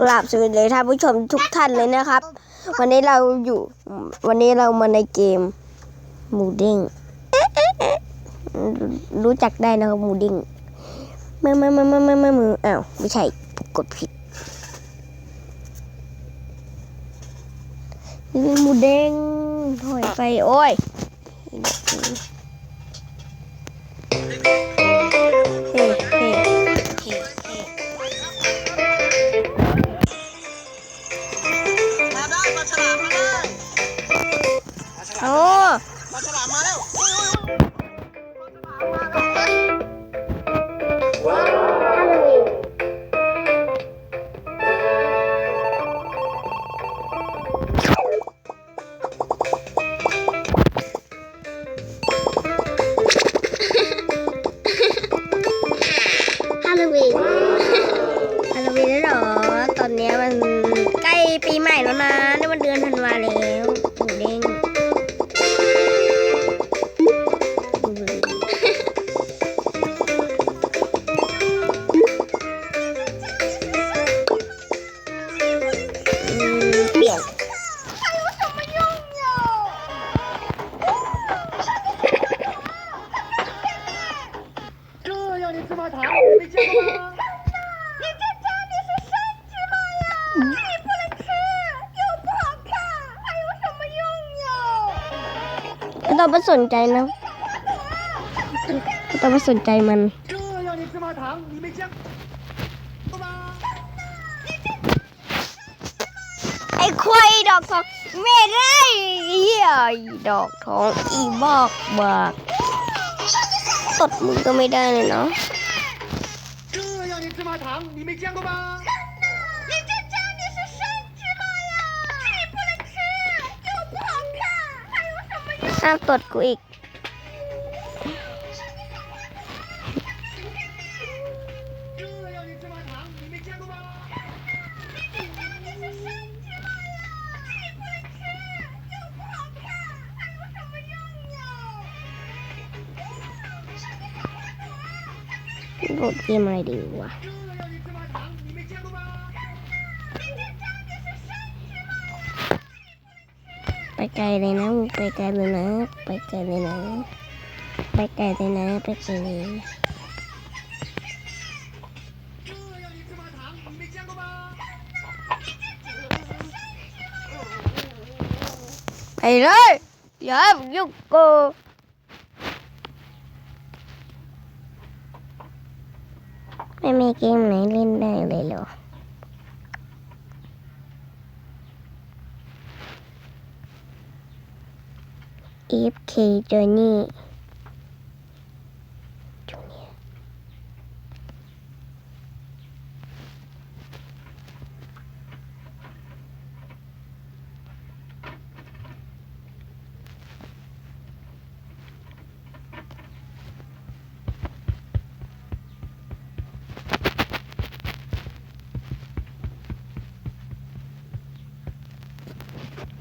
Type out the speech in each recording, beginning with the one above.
กราบสวัสดีท่านผู้ชมทุกท่านเลยนะครับ วันนี้เราอยู่วันนี้เรามาในเกมหมูเด้งรู้จักได้นะครับหมูเด้งมามามามามามามืออ้าวไม่ใช่กดผิดนี่หมูเด้งถอยไปโอ้ย เราไม่สนใจนะเราไม่สนใจมันไอ้ควายดอกทองไม่ได้เหี้ดอกทองอีบอกบากตดมึงก็ไม่ได้เลยเนาะ ห้ามตดกูอีก โหลดเกมอะไรดีวะ ไปไกลเลยนะมึงไปไกลเลยนะ ไปไกลเลยนะ ไปไกลเลยนะ ไปไกลเลยไปเลยอย่ายุ่งกูไม่มีเกมไหนเล่นได้เลยหรอ AFK Journey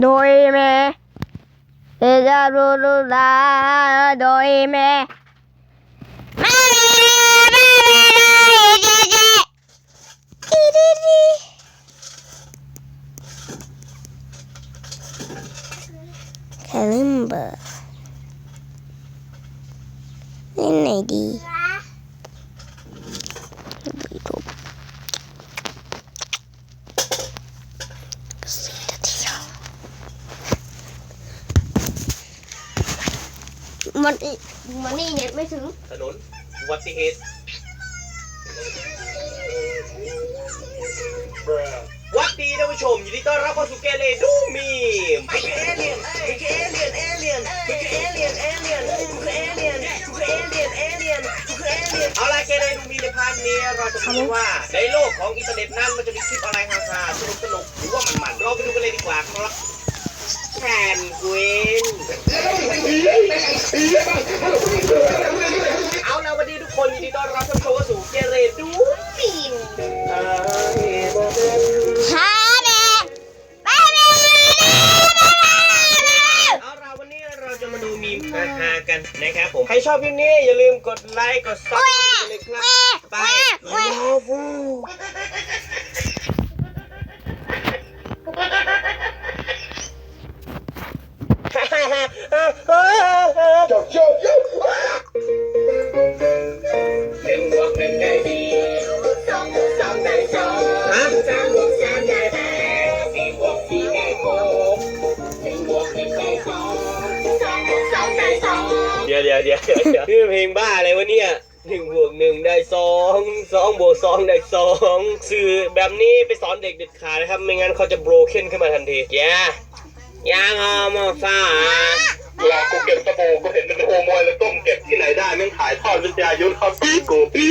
โดยแม่ เอจารูรูลาโดยแม่แม่แม่แม่เจ๊เจ๊ดีดีดีแคลิมเบอร์เล่นไหนดีดูทูบสี่นาทีแล้ว มันอีมันนี่เนี่ยไม่ถึง ถนนอุบัติเหตุ วัดดีท่านผู้ชม ยินดีต้อนรับเข้าสู่เกเรดูมีมมันคือเอเลี่ยนมันคือเอเลี่ยนเอเลี่ยนมันคือเอเลี่ยนเอเลี่ยนมันคือเอเลี่ยนมันคือเอเลี่ยนเอเลี่ยนมันคือเอเลี่ยนเอาล่ะเกเรดูมีในพาร์ทนี้เราจะพูดว่าในโลกของอินเทอร์เน็ตนั้นมันจะมีคลิปอะไรฮาๆสนุกสนุกๆหรือว่ามันมันๆเราไปดูกันเลยดีกว่าครับ แทนกวินเอาละวันนี้ทุกคนยินดีต้อนรับท่านผู้ชมเข้าสู่เกเรดูมีมฮาแม่แม่แม่เอาละวันนี้เราจะมาดูมีมฮาๆกันนะครับผม ใครชอบคลิปนี้อย่าลืมกดไลค์ กดซับสไครต์เลยค เดี๋ยวเดี๋ยวเดี๋ยวเดี๋ยวชื่อเพลงบ้าอะไรวะเนี่ยหนึ่งบวกหนึ่งได้สองสองบวกสองได้สองสื่อแบบนี้ไปสอนเด็กเด็ดขาดนะครับ ไม่งั้นเขาจะโบรเคนขึ้นมาทันทีแย่ yeah. ยังเอามาฟ้าเวลากูเก็บสบู่กูเห็นมันโฮโมยแล้วต้มเก็บที่ไหนได้แม่งถ่ายทอดวิทยายุทธเข้าปีกูปี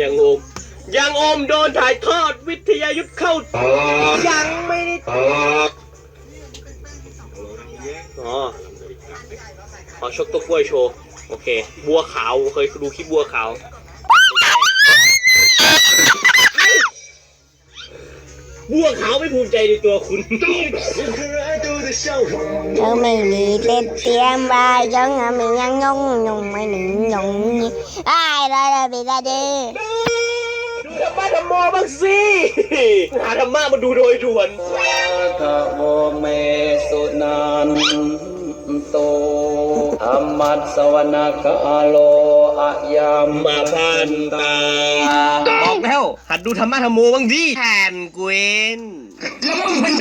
ยังอมยังอมโดนถ่ายทอดวิทยายุทธเข้ายังไม่ได้อ๋อขอชกตัวกล้วยโชว์โอเค บัวขาวเคยดูคลิปบัวขาว บัวขาวไม่ภูมิใจในตัวคุณเธอไม่มีเต็มเตรียมไว้ยังไม่ยังงงงงไม่หนึ่งงงนี่ไอ้ละละบิดาดีดูธรรมะธรรมโมบ้างสิหาธรรมะมาดูโดยด่วนทะโมเมสุนันโต ธรรมัสสวนคาโลอะยามมาพันตาบอกแล้ว หัดดูธรรมะธรรมโมบ้างดิแทนเกวนมันไ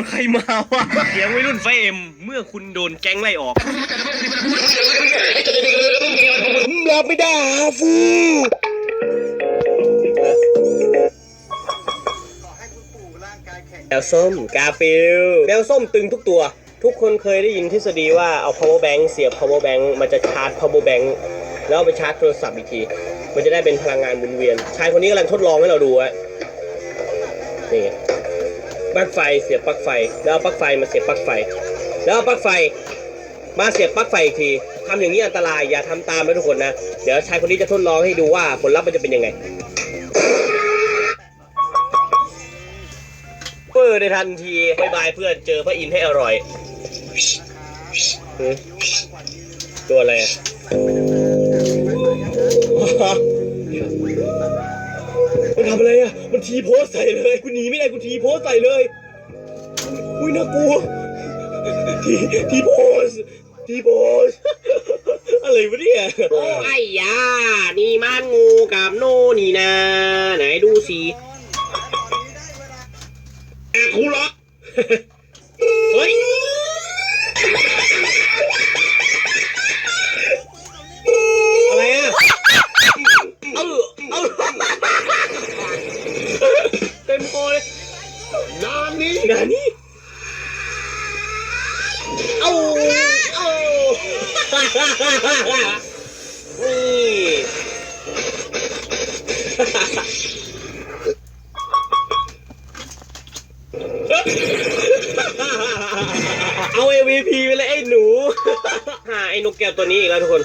ปโกรธใครมาวะเสียงวัยรุ่นไฟเอ็ม เมื่อคุณโดนแก๊งไล่ออก รับไม่ได้ฮาฟูแมวส้มกาฟิลแมวส้มตึงทุกตัว ทุกคนเคยได้ยินทฤษฎีว่าเอา power bank เสียบ power bank มันจะชาร์จ power bank แล้วเอาไปชาร์จโทรศัพท์อีกที มันจะได้เป็นพลังงานหมุนเวียน ชายคนนี้กำลังทดลองให้เราดูอะนี่ไง ปลั๊กไฟเสียบปลั๊กไฟ แล้วเอาปลั๊กไฟมาเสียบปลั๊กไฟ แล้วเอาปลั๊กไฟ มาเสียบปลั๊กไฟอีกทีทำอย่างนี้อันตรายอย่าทำตามนะทุกคนนะ เดี๋ยวชายคนนี้จะทดลองให้ดูว่าผลลัพธ์มันจะเป็นยังไงเปิดในทันทีบายบายเพื่อนเจอพระอินทร์ให้อร่อยตัวอะไรอะ ทำอะไรอะ มันทีโพสใส่เลยกูหนีไม่ได้กูทีโพสใส่เลย อุ้ยน่ากลัว ทีทีโพสทีโพสอะไรวะเนี่ยโอ้ไอ้ยา นี่มันงูกับโนนี่นะ ไหนดูสิแอบคูล็อก เอาเอานี่เอา MVP ไปเลยไอ้หนูหาไอ้นกแก้วตัวนี้อีกแล้วทุกคน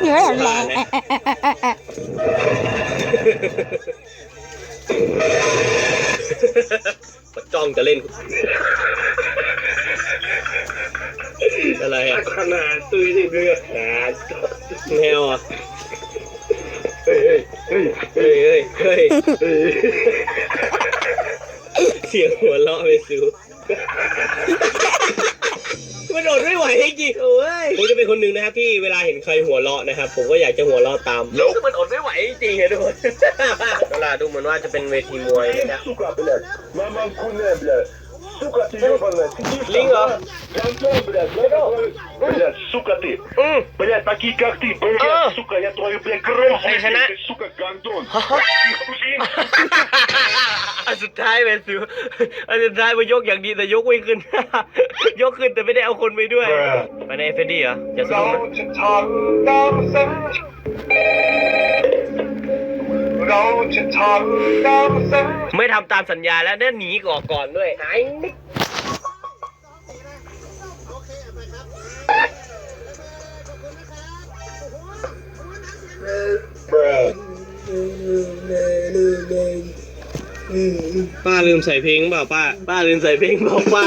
เรื่อแรงก็จ้องจะเล่น อะไรอะขนาดตื้อที่เรือหาแมวอะเฮ้ยเฮ้ยเฮ้ยเฮ้ยเฮ้ยเสียงหัวเราะไปซิวมันอดไม่ไหวจริงๆโอ้ยผมจะเป็นคนหนึ่งนะครับที่เวลาเห็นใครหัวเราะนะครับ ผมก็อยากจะหัวเราะตามซึ่งมันอดไม่ไหวจริงๆอะทุกคนเวลาดูเหมือนว่าจะเป็นเวทีมวยนะครับ Сука, блядь. Мама куне, блядь. Сука ты ебаная. Линга. Гандон, блядь. Блядь, сука ты. อืม Блядь, такие как ты, блядь, А. сука, я твою, блядь, кровь Эй, жена. ты, сука, гандон. อันสุดท้ายเป็นซิวอันสุดท้ายมายกอย่างดีแต่ยกไม่ขึ้น ยกขึ้นแต่ไม่ได้เอาคนไปด้วย ไปในเฟรดดี้เหรออย่าสู้นะ เราจะทำตามสัญญา เราจะทำตามสัญญาไม่ทำตามสัญญาแล้วเนี่ยหนีก่อก่อนด้วยหายนิดป้าลืมใส่เพลงเปล่าป้า ป้าลืมใส่เพลงเปล่าป้า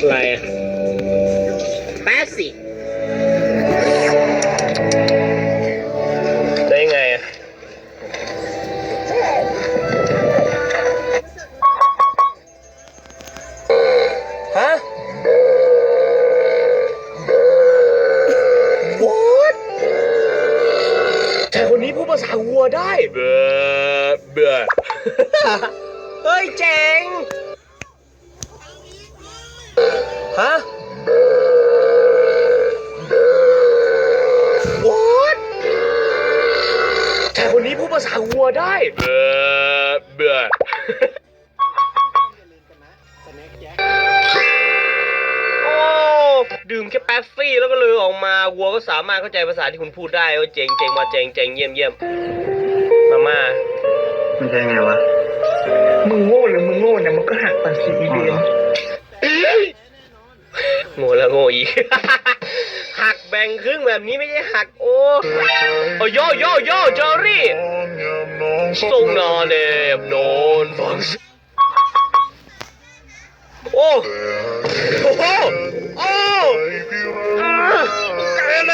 อะไรอะ เฮ้ยเจ๋ง ฮะ What ชายคนนี้พูดภาษาวัวได้เบื่อเบื่อโอ้ดื่มแค่แป๊บซี่แล้วก็เลยออกมาวัวก็สามารถเข้าใจภาษาที่คุณพูดได้ว่าเจ๋งเจ๋งมาเจ๋งเจ๋งเยี่ยมเยี่ยมมาม่ามันใช่ไงวะมึงโง่หรือมึงโง่เนี่ยมันก็หักปันสีอีเบียนโง่แล้วโง่อีก หักแบ่งครึ่งแบบนี้ไม่ใช่หักโอ้โอ้โยโยโยเจอรี่ส่งนอนเนบนอนฟังสิโอ้โอ้โหโอ้อ่าเกเร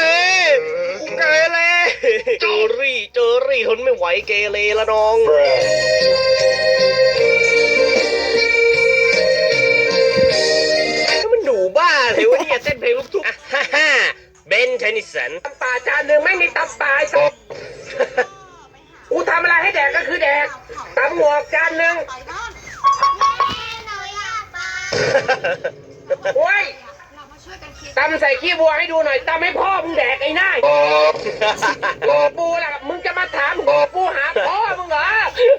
กูเกเรเจอรี่เจอรี่ทนไม่ไหวเกเรละน้อง เลยวะเนี่ยเต้นเพลงลูกทุ่งอะฮ่าฮ่าเบนเทนนิสันตำป่าจานหนึ่งไม่มีตำป่าไอ้สัสกูทำอะไรให้แดกก็คือแดกตำหงอกจานหนึ่งโอ้ยตำใส่ขี้บัวให้ดูหน่อยตำให้พ่อมึงแดกไอ้หน้าหัวปูล่ะมึงจะมาถามหัวปูหาพ่อมึงเหรอ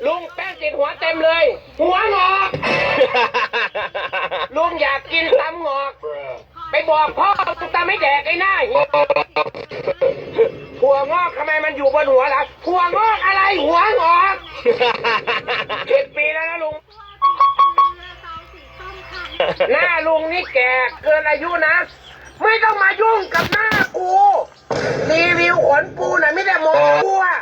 ลุงแป้งติดหัวเต็มเลย หัวงอกลุงอยากกินตำงอก ไปบอกพ่อมึงตำให้แดกไอ้หน้าหัวงอกทำไมมันอยู่บนหัวล่ะหัวงอกอะไรหัวงอกเจ็ดปีแล้วนะลุง หน้าลุงนี่แก่เกินอายุนะ ไม่ต้องมายุ่งกับหน้ากู รีวิวขนปูหน่อยไม่ได้โมกูอะ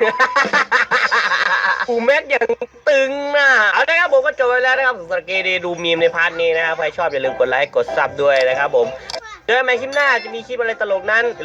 กูแม็กอย่างตึงน่ะเอาละครับผมก็จบไปแล้วนะครับสำหรับเกเดดูมีมในพาร์ทนี้นะครับใครชอบอย่าลืมกดไลค์กดซับด้วยนะครับผมเจอกันใหม่คลิปหน้าจะมีคลิปอะไรตลกนั้นอย่าลืม